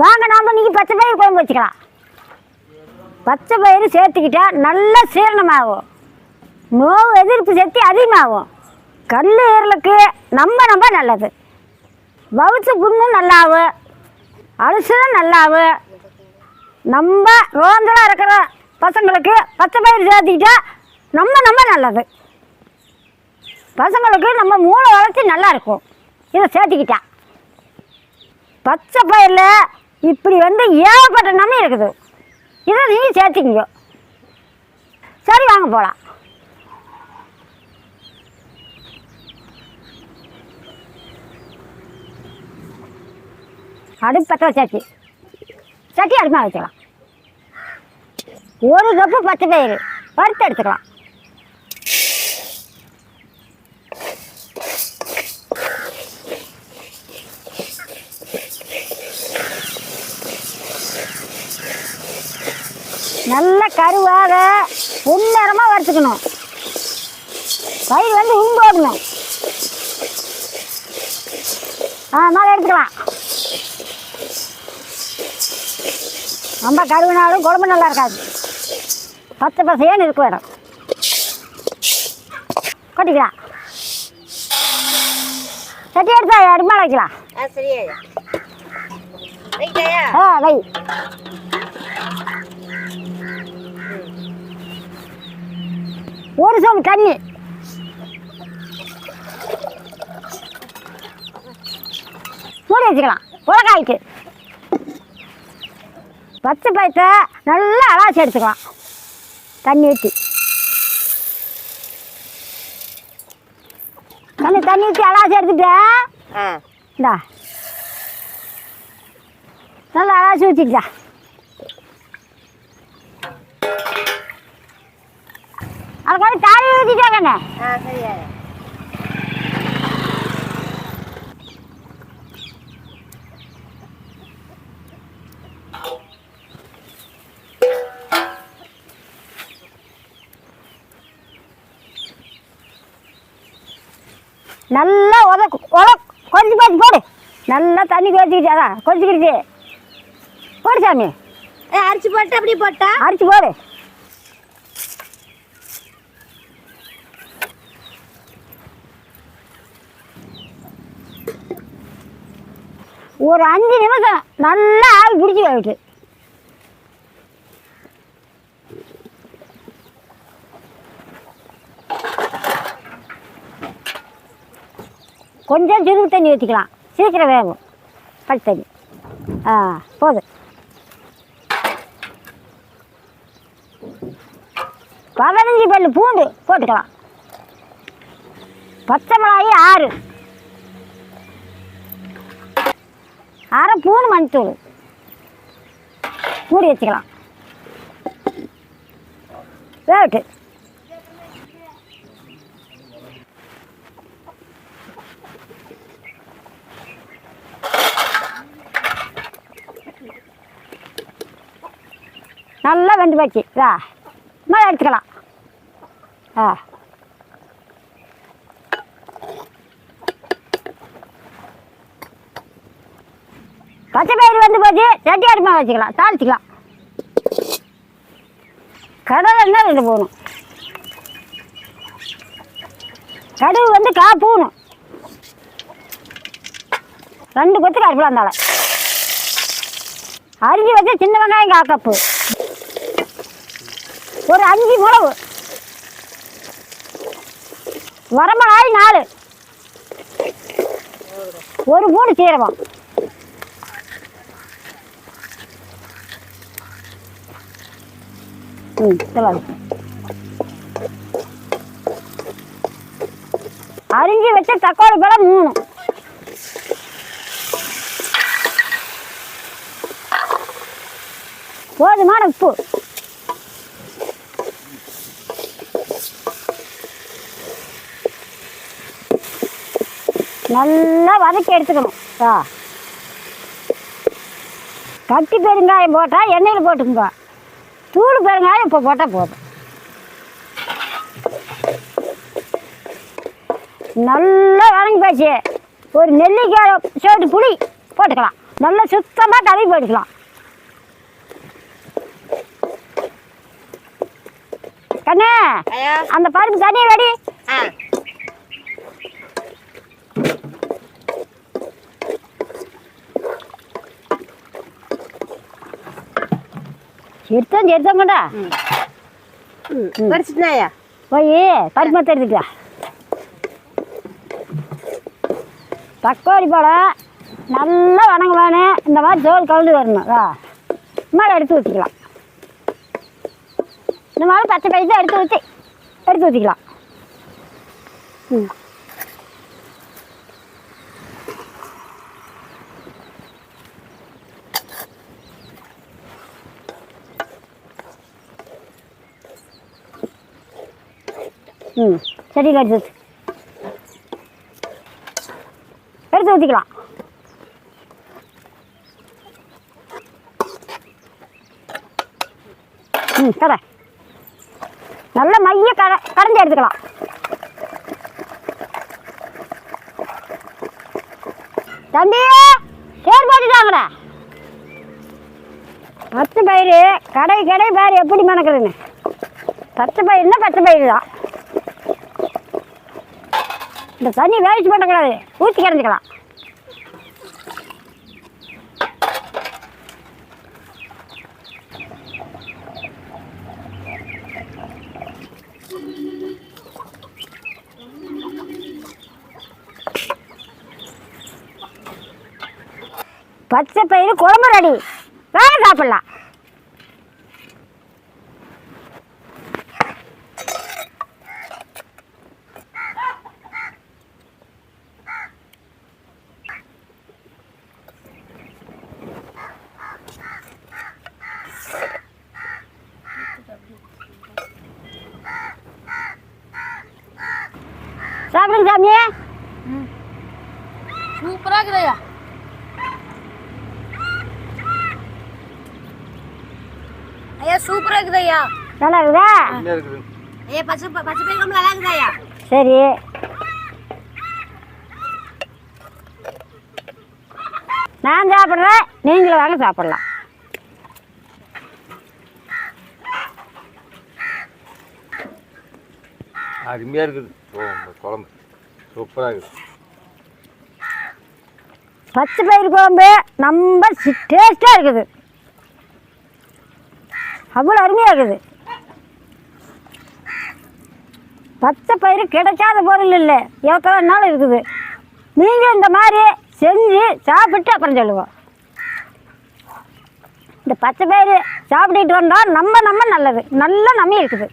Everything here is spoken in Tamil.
வாங்க நாம் இன்றைக்கி பச்சை பயிர் குழம்பு வச்சுக்கலாம். பச்சை பயிர் சேர்த்துக்கிட்டா நல்லா சீரணமாகும். நோவு எதிர்ப்பு சக்தி அதிகமாகும். கல் ஏறலுக்கு நம்ம ரொம்ப நல்லது. வவுச்சு புண்ணும் நல்லாவும் அலசலும் நல்லாவும் நம்ம ரோந்தலாக இருக்கிற பசங்களுக்கு பச்சை பயிர் சேர்த்துக்கிட்டா நம்ம நம்ம நல்லது. பசங்களுக்கு நம்ம மூளை வளர்ச்சி நல்லா இருக்கும். இதை சேர்த்துக்கிட்டா. பச்சை பயிரில் இப்படி வந்து ஏகப்பட்ட நன்மை இருக்குது. இதை நீங்கள் சேர்த்துக்கிங்க சரி வாங்க போகலாம் அடுப்பு பற்ற வச்சாச்சு. சட்டி அடுப்பாக வச்சுக்கலாம். ஒரு கப்பு பச்சை பயிறு வறுத்து எடுத்துக்கலாம். நல்ல கருவாக பொன்னிறமாக வறுத்துக்கணும். பயிர் வந்து உங்கோடணும் ஆ மேலே எடுத்துக்கலாம். ரொம்ப கருவினாலும் குழம்பு நல்லா இருக்காது. பச்சை பசையான்னு இருக்கும் இடம் கொட்டிக்கலாம். சட்டி எடுத்தா அடுமால வைக்கலாம். ஆ வை. ஒரு சோம்பு தண்ணி மூடி வச்சுக்கலாம். உலகாய்க்கு பச்சை பயிற்ற நல்லா அலாசி எடுத்துக்கலாம். தண்ணி ஊற்றி தண்ணி தண்ணி ஊற்றி அலாசி எடுத்துட்டேன் இந்தா. நல்லா அலாசி ஊற்றிக்கிட்டா அதுக்கு வந்து தாலி ஊற்றிட்டாங்கண்ணே ஆ சரியா. நல்லா உத உத கொஞ்சம் பார்த்து போடு. நல்லா தண்ணி கொதிக்கிட்டு அதான் கொதிக்கிடுச்சு போடு சாமி. ஏ அரிசி போட்டு அப்படி போட்டா? அரிச்சு போடு. ஒரு அஞ்சு நிமிஷம் நல்லா ஆள் பிடிச்சி போயிட்டு கொஞ்சம் சுருக்கு தண்ணி ஊற்றிக்கலாம் சீக்கிரம் வேகும். பச்சை தண்ணி. ஆ போதும். பதினஞ்சு பல்லு பூண்டு போட்டுக்கலாம். பச்சை மிளகாய் ஆறு. அரை பூண்டு மஞ்சத்தூள். மூடி வச்சுக்கலாம். வேட்டு நல்லா வெந்து போச்சு. இதா மேலே எடுத்துக்கலாம். ஆ. பச்சை பயிர் வந்து போச்சு செட்டி அடுப்பாக வச்சுக்கலாம் தாளிச்சிக்கலாம். கடலை என்ன ரெண்டு போகணும் கடுகு வந்து கா பூணும். ரெண்டு கொத்து கருப்பில் இருந்தாலும் அரிஞ்சு வச்சு சின்ன வெங்காயம் காக்கப்பு ஒரு அஞ்சு மிளகு வரமிளகாய் நாலு. ஒரு மூணு சீரகம். ம் சொல்லுங்க. அரிஞ்சு வச்ச தக்காளி பழம் மூணு. போதுமான உப்பு. நல்லா வதக்கி எடுத்துக்கணும். கட்டி பெருங்காயம் போட்டால் எண்ணெயில் போட்டுக்குங்க. தூள் பெருங்காயம் இப்போ போட்டால் போதும். நல்லா வதங்கி போச்சு. ஒரு நெல்லிக்காய் சோட்டு புளி போட்டுக்கலாம். நல்லா சுத்தமாக கழுவி போட்டுக்கலாம். கண்ணு அந்த பருப்பு தண்ணியை வெடி. எடுத்தோம் எடுத்தோம் கொண்டா ம். படிச்சுட்டுனாயா? போய் பருப்பு மொத்தம் எடுத்துக்கலாம் தக்காளி பழம் நல்லா வணங்க வேணும் இந்த மாதிரி ஜோல் கலந்து வரணும். ஆ மேலே எடுத்து ஊற்றிக்கலாம் இந்த மாதிரி பச்சை பயிற்சி எடுத்து ஊற்றி எடுத்து ஊற்றிக்கலாம் ம். ம் செடியில் எடுத்து எடுத்து ஊற்றிக்கலாம் ம் கடை நல்ல மைய கடை கடைஞ்சி எடுத்துக்கலாம். தம்பி சேர் போட்டுட்டாங்கடா பத்து பயிறு கடை கடை பயிர் எப்படி மணக்குதுன்னு பத்து பயிர்னா பத்து பயிர் தான் இந்த தண்ணி வேஸ்ட் பண்ணக்கூடாது ஊற்றி கரைஞ்சிக்கலாம். பச்சை பயிறு குழம்பு ரெடி. வேற சாப்பிடலாம். சாமி சூப்பரா இருக்குதையா ஐயா சூப்பரா இருக்குதையா நல்லா இருக்குதா? ஐயா பச்சை ப- பச்சை பயிர் ரொம்ப நல்லா இருக்குதையா சரி. நான் சாப்பிட்றேன். நீங்களும் வாங்க சாப்பிடலாம். அருமையாக இருக்குது. குழம்பு. சூப்பராக இருக்குது பச்சை பயிறு குழம்பு ரொம்ப டேஸ்ட்டாக இருக்குது அவ்வளோ அருமையாக இருக்குது பச்சை பயிறு கிடைக்காத பொருள் இல்லை. எவ்வளோ நாள் இருக்குது. நீங்கள் இந்த மாதிரி செஞ்சு சாப்பிட்டு அப்புறம் சொல்லுவோம். இந்த பச்சை பயிறு சாப்பிட்டுட்டு வந்தால் நம்ம நம்ம நல்லது. நல்லா நம்ம இருக்குது.